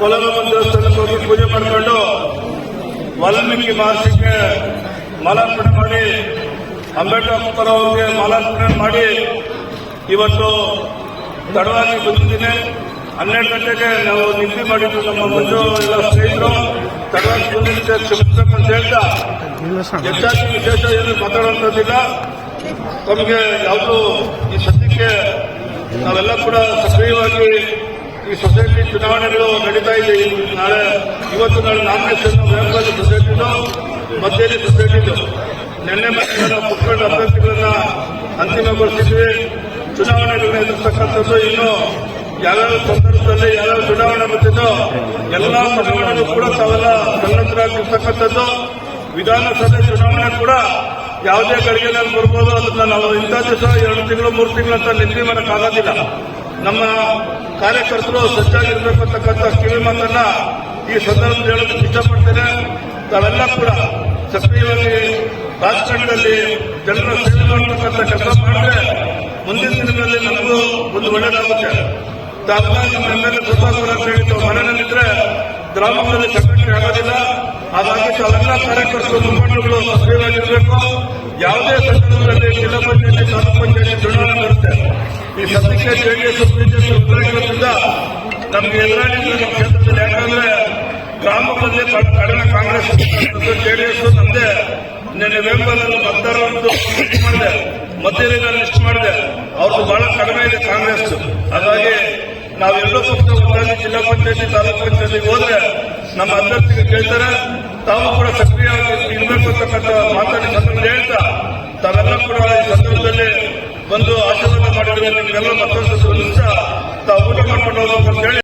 ಕೊಲಗಮ್ಮ ದೇವಸ್ಥಾನಕ್ಕೆ ಹೋಗಿ ಪೂಜೆ ಮಾಡಿಕೊಂಡು ವಾಲ್ಮೀಕಿ ಮಹರ್ಷಿಗೆ ಮಾಲಾರ್ಪಣೆ ಮಾಡಿ, ಅಂಬೇಡ್ಕರ್ ಅವರಿಗೆ ಮಾಲಾರ್ಪಣೆ ಮಾಡಿ ಇವತ್ತು ತಡವಾಗಿ ಬಂದಿದ್ದೀನಿ. ಹನ್ನೆರಡು ಗಂಟೆಗೆ ನಾವು ನಿದ್ದೆ ಮಾಡಿದ್ದು ನಮ್ಮ ಮಂಜು ಎಲ್ಲ ಸ್ನೇಹಿತರು. ತಡವಾಗಿ ಬಂದಿದ್ದೆ ಕ್ಷಮಿಸಬೇಕು ಅಂತ ಹೇಳ್ತಾ ಹೆಚ್ಚಾಗಿ ವಿಶೇಷ ಏನು ಮಾತಾಡುವಂಥದ್ದಿಲ್ಲ ತಮಗೆ ಯಾವುದು ಈ ಸದ್ಯಕ್ಕೆ ನಾವೆಲ್ಲ ಕೂಡ ಸಕ್ರಿಯವಾಗಿ ಈ ಸೊಸೈಟಿ ಚುನಾವಣೆಗಳು ನಡೀತಾ ಇದೆ. ನಾಳೆ ಇವತ್ತು ನಾಳೆ ನಾಮಿನೇಷನ್ ವ್ಯಾಪಾರಿ ಸೊಸೈಟಿದು ಮಧ್ಯದಲ್ಲಿ ಸೊಸೈಟಿದು ನಿನ್ನೆ ನಾವು ಪುಟ್ಕೊಂಡ ಅಭ್ಯರ್ಥಿಗಳನ್ನ ಅಂತಿಮಗೊಳಿಸಿದ್ವಿ ಚುನಾವಣೆಗಳನ್ನ ಎದುರಿಸತಕ್ಕಂಥದ್ದು ಇನ್ನು ಯಾವ್ಯಾವ ಸಂದರ್ಭದಲ್ಲಿ ಯಾವ್ಯಾವ ಚುನಾವಣೆ ಬರ್ತಿದ್ದೋ ಎಲ್ಲ ಚುನಾವಣೆಗೂ ಕೂಡ ತಾವೆಲ್ಲ ಸನ್ನದ್ಧರಾಗಿರ್ತಕ್ಕಂಥದ್ದು ವಿಧಾನಸಭೆ ಚುನಾವಣೆ ಕೂಡ ಯಾವುದೇ ಗಳಿಗೆನಲ್ಲಿ ಬರ್ಬೋದು ಅದನ್ನ ನಾವು ಇಂಥ ದಿವಸ ಎರಡು ತಿಂಗಳು, ಮೂರು ತಿಂಗಳು ಅಂತ ನಿದ್ದೆ ಮಾಡೋಕ್ಕಾಗೋದಿಲ್ಲ ನಮ್ಮ ಕಾರ್ಯಕರ್ತರು ಸಜ್ಜಾಗಿರ್ಬೇಕು ಅಂತಕ್ಕಂಥ ಕಿವಿ ಮಾತನ್ನ ಈ ಸಂದರ್ಭದಲ್ಲಿ ಹೇಳೋದಕ್ಕೆ ಇಷ್ಟಪಡ್ತೇನೆ. ತಾವೆಲ್ಲ ಕೂಡ ಸಕ್ರಿಯವಾಗಿ ರಾಜಕಾರಣದಲ್ಲಿ ಜನರ ಸೇವೆ ಮಾಡತಕ್ಕಂಥ ಕೆಲಸ ಮಾಡಿದ್ರೆ ಮುಂದಿನ ದಿನಗಳಲ್ಲಿ ನಮಗೂ ಒಂದು ಒಳ್ಳೆಯದಾಗುತ್ತೆ ತಾವೆಲ್ಲ ನಿಮ್ಮ ಮೇಲೆ ಸುಧಾಕರ್ ಅಂತ ಹೇಳಿ ಮನೆಯಲ್ಲಿದ್ರೆ ಗ್ರಾಮಗಳಲ್ಲಿ ಸಂಘಟನೆ ಆಗೋದಿಲ್ಲ. ಹಾಗಾಗಿ ತಾವೆಲ್ಲ ಕಾರ್ಯಕರ್ತರು ಮುಖಂಡರುಗಳು ಸಕ್ರಿಯವಾಗಿರಬೇಕು. ಯಾವುದೇ ಸಂದರ್ಭದಲ್ಲಿ ಜಿಲ್ಲಾ ಪಂಚಾಯತಿ ತಾಲೂಕು ಪಂಚಾಯತಿ ಚುನಾವಣೆ ಬರುತ್ತೆ. ಈ ಸದ್ಯಕ್ಕೆ ಜೆಡಿಎಸ್ ಬಿಜೆಪಿ ಉತ್ತರಾಗಿರೋದ್ರಿಂದ ನಮಗೆ ಎದುರಾಳಿ ನಮ್ಮ ಕ್ಷೇತ್ರದಲ್ಲಿ, ಯಾಕಂದ್ರೆ ಗ್ರಾಮಗಳಲ್ಲಿ ಕಡಿಮೆ ಕಾಂಗ್ರೆಸ್ ಜೆಡಿಎಸ್ ನಮ್ದೇ ನಿನ್ನೆ ವೆಂಬಲ್ ಮತದಾರರದ್ದು ಲಿಸ್ಟ್ ಮಾಡಿದೆ. ಮಧ್ಯದಲ್ಲಿ ಲಿಸ್ಟ್ ಮಾಡಿದೆ. ಅವ್ರದ್ದು ಬಹಳ ಕಡಿಮೆ ಇದೆ ಕಾಂಗ್ರೆಸ್. ಹಾಗಾಗಿ ನಾವೆಲ್ಲರೂ ಜಿಲ್ಲಾ ಪಂಚಾಯತಿ ತಾಲೂಕು ಪಂಚಾಯತಿಗೆ ಹೋದ್ರೆ ನಮ್ಮ ಅಭ್ಯರ್ಥಿಗೆ ಕೇಳ್ತಾರೆ, ತಾವು ಕೂಡ ಸಕ್ರಿಯವಾಗಿ ಇರಬೇಕು ಅಂತಕ್ಕಂಥ ಮಾತಾಡಿ ಸಂದರ್ಭದಲ್ಲಿ ಹೇಳ್ತಾ, ತಾವೆಲ್ಲ ಕೂಡ ಈ ಸಂದರ್ಭದಲ್ಲಿ ಬಂದು ಆಶೀರ್ವಾದ ಮಾಡಿದ್ರೆ ನಿಮಗೆಲ್ಲ ಮತ್ತೊಂದು ಸಹ ತಾವು ಊಟ ಮಾಡ್ಕೊಂಡು ಹೋಗ್ಬೇಕು ಅಂತ ಹೇಳಿ